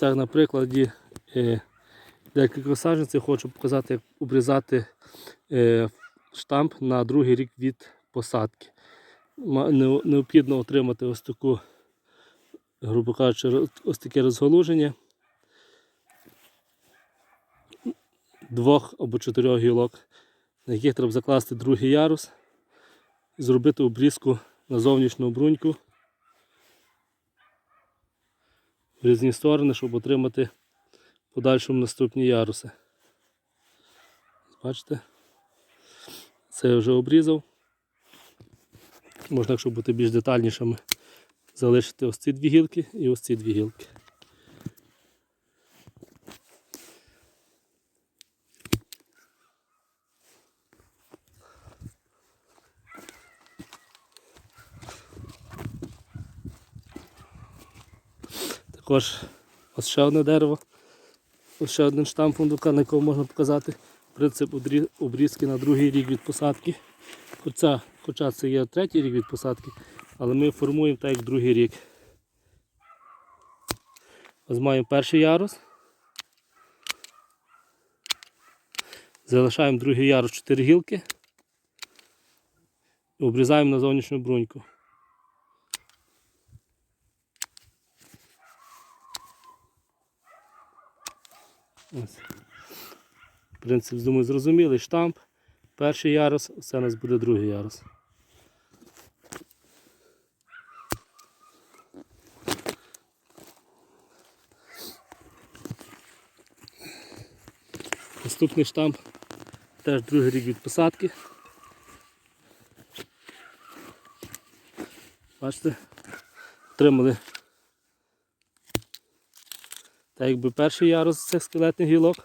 так, на прикладі е, декілька саджанців хочу показати, як обрізати е, штамп на другий рік від посадки. Необхідно отримати ось таку, грубо кажучи, ось таке розгалуження двох або чотирьох гілок, на яких треба закласти другий ярус і зробити обрізку на зовнішню бруньку в різні сторони, щоб отримати в подальшому наступні яруси. Бачите? Це я вже обрізав. Можна, якщо бути більш детальнішими, залишити ось ці дві гілки і ось ці дві гілки. Також ось ще одне дерево. Ось ще один штамп фундука, на якому можна показати принцип обрізки на другий рік від посадки. Хоча, хоча це є третій рік від посадки, але ми формуємо так як другий рік. Ось маємо перший ярус. Залишаємо другий ярус 4 гілки. І обрізаємо на зовнішню бруньку. Ось. Принцип, думаю, зрозумілий. Штамп, перший ярус, це у нас буде другий ярус. Наступний штамп, теж другий рік від посадки. Бачите, отримали так якби перший ярус цих скелетних гілок.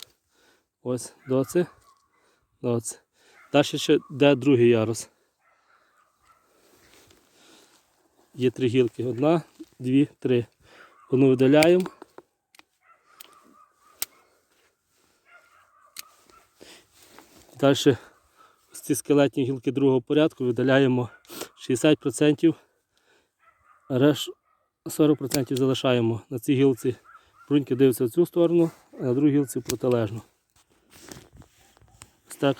Ось доці. Доці. Далі ще де другий ярус. Є три гілки. Одна, дві, три. Одну видаляємо. Далі ось ці скелетні гілки другого порядку видаляємо 60%, а решт 40% залишаємо. На цій гілці бруньки дивиться в цю сторону, а на другій гілці протилежно. Ось так